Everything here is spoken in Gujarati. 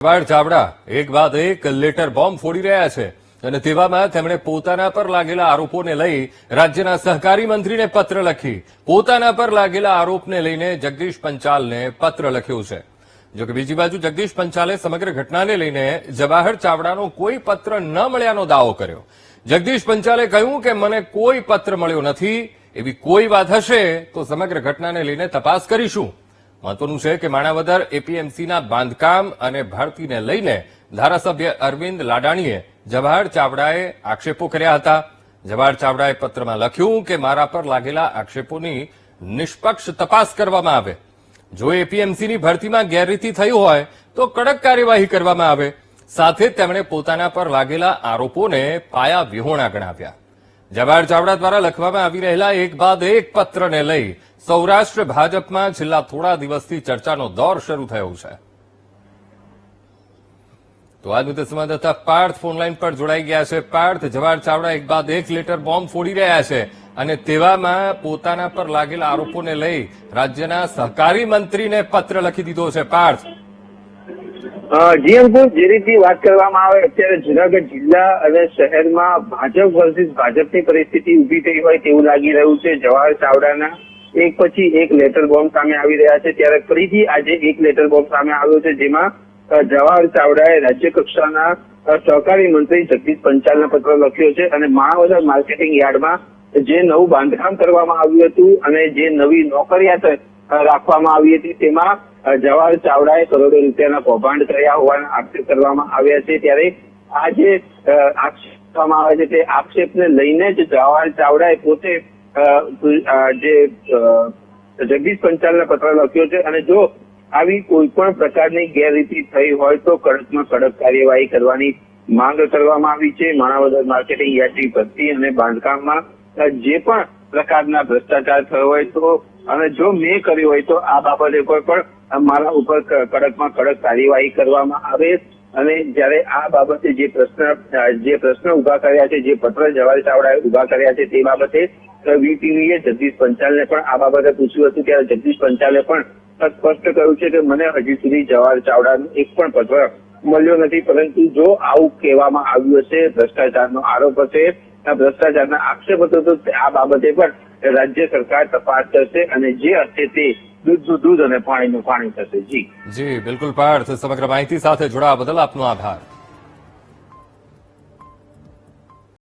જવાહર ચાવડા એક બાદ એક લેટર બોમ્બ ફોડી રહ્યા છે. અને તેવામાં તેમણે પોતાના પર લાગેલા આરોપોને લઈ રાજ્યના સહકારી મંત્રીને પત્ર લખી, પોતાના પર લાગેલા આરોપને લઈને જગદીશ પંચાલને પત્ર લખ્યો છે. જોકે બીજી બાજુ જગદીશ પંચાલે સમગ્ર ઘટનાને લઈને જવાહર ચાવડાનો કોઈ પત્ર ન મળ્યાનો દાવો કર્યો. જગદીશ પંચાલે કહ્યું કે મને કોઈ પત્ર મળ્યો નથી. એવી કોઈ વાત હશે તો સમગ્ર ઘટનાને લઈને તપાસ કરીશું. મહત્વનું છે કે માણાવદર એપીએમસીના બાંધકામ અને ભરતીને લઈને ધારાસભ્ય અરવિંદ લાડાણીએ જવાહર ચાવડાએ આક્ષેપો કર્યા હતા. જવાહર ચાવડાએ પત્રમાં લખ્યું કે મારા પર લાગેલા આક્ષેપોની નિષ્પક્ષ તપાસ કરવામાં આવે. જો એપીએમસીની ભરતીમાં ગેરરીતિ થઈ હોય તો કડક કાર્યવાહી કરવામાં આવે. સાથે તેમણે પોતાના પર લાગેલા આરોપોને પાયા વિહોણા ગણાવ્યા. જવાહર ચાવડા દ્વારા લખવામાં આવી રહેલા એક બાદ એક પત્રને લઈ સૌરાષ્ટ્ર ભાજપમાં છેલ્લા થોડા દિવસથી ચર્ચાનો દોર શરૂ થયો છે. તો આજ મુદ્દે સંવાદદાતા પાર્થ ફોનલાઈન પર જોડાઈ ગયા છે. પાર્થ, જવાહર ચાવડા એક બાદ એક લેટર બોમ્બ ફોડી રહ્યા છે અને તેવામાં પોતાના પર લાગેલા આરોપોને લઈ રાજ્યના સહકારી મંત્રીને પત્ર લખી દીધો છે. પાર્થ જી અંકુર, જે રીતે વાત કરવામાં આવે, અત્યારે જુનાગઢ જિલ્લા અને શહેરમાં ભાજપ વર્સિસ ભાજપની પરિસ્થિતિ ઊભી થઈ હોય તેવું લાગી રહ્યું છે. જવાહર ચાવડાના એક પછી એક લેટર બોમ્બ સામે આવી રહ્યા છે. ત્યારે ફરીથી આજે એક લેટર બોમ્બ સામે આવ્યો છે, જેમાં જવાહર ચાવડાએ રાજ્ય કક્ષાના સહકારી મંત્રી જગદીશ પંચાલના પત્ર લખ્યો છે અને માણાવદર માર્કેટિંગ યાર્ડમાં જે નવું બાંધકામ કરવામાં આવ્યું હતું અને જે નવી નોકરિયાત રાખવામાં આવી હતી. તેમાં જવાહર ચાવડાએ કરોડો રૂપિયાના કૌભાંડ કર્યા હોવાના આક્ષેપ કરવામાં આવ્યા છે. ત્યારે આ અ, આવે છે તે આક્ષેપને લઈને જ જવાહર ચાવડાએ પોતે જે જગદીશ પંચાલને પત્ર લખ્યો છે. અને જો આવી કોઈ પણ પ્રકારની ગેરરીતિ થઈ હોય તો કડકમાં કડક કાર્યવાહી કરવાની માંગ કરવામાં આવી છે. માણાવદર માર્કેટિંગ યાર્ડની ભરતી અને બાંધકામમાં જે પણ પ્રકારના ભ્રષ્ટાચાર થયો હોય તો અને જો મેં કર્યો હોય તો આ બાબતે કોઈ પણ મારા ઉપર કડકમાં કડક કાર્યવાહી કરવામાં આવે. અને જ્યારે આ બાબતે જે પ્રશ્ન જે પ્રશ્ન ઊભા કર્યા છે, જે પત્ર જવાહર ચાવડાએ ઊભા કર્યા છે તે બાબતે વીટીવીએ જગદીશ પંચાલને પણ આ બાબતે પૂછ્યું હતું ત્યારે જગદીશ પંચાલે પણ સ્પષ્ટ કહ્યું છે કે મને હજી સુધી જવાહર ચાવડાનો એક પણ પત્ર મળ્યો નથી. પરંતુ જો આવું કહેવામાં આવ્યું હશે, ભ્રષ્ટાચારનો આરોપ હશે ભ્રષ્ટાચારના આક્ષેપ હતો તો આ બાબતે પણ રાજ્ય સરકાર તપાસ કરશે અને જે હશે તે દૂધનું દૂધ અને પાણીનું પાણી થશે. જી. જી, બિલકુલ પાર્થ, સમગ્ર માહિતી સાથે જોડાવા બદલ આપનો આભાર.